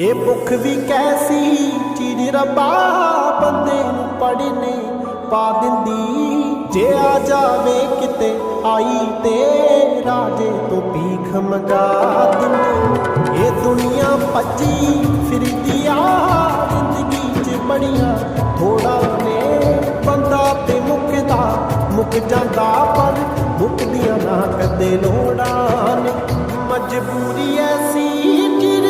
ਇਹ ਭੁੱਖ ਵੀ ਕੈਸੀ ਚੀਜ਼ ਰੱਬਾ ਬੰਦੇ ਨੂੰ ਪੜਨੇ ਪਾ ਦਿੰਦੀ। ਜੇ ਆ ਜਾਵੇ ਕਿਤੇ ਆਈ ਤੇ ਰਾਜੇ ਤੋਂ ਭੀਖ ਮੰਗਾ ਦਿੰਦੇ। ਇਹ ਦੁਨੀਆ ਭੱਜੀ ਫਿਰਦੀ ਆ ਜ਼ਿੰਦਗੀ 'ਚ ਬੜੀਆਂ ਥੋੜਾ ਨੇ। ਬੰਦਾ ਤੇ ਮੁੱਕਦਾ, ਮੁੱਕ ਜਾਂਦਾ ਪਰ ਮੁੱਕਦੀਆਂ ਨਾ ਕਦੇ ਲੋੜਾਂ ਨੇ। ਮਜਬੂਰੀ ਐਸੀ ਚੀਜ਼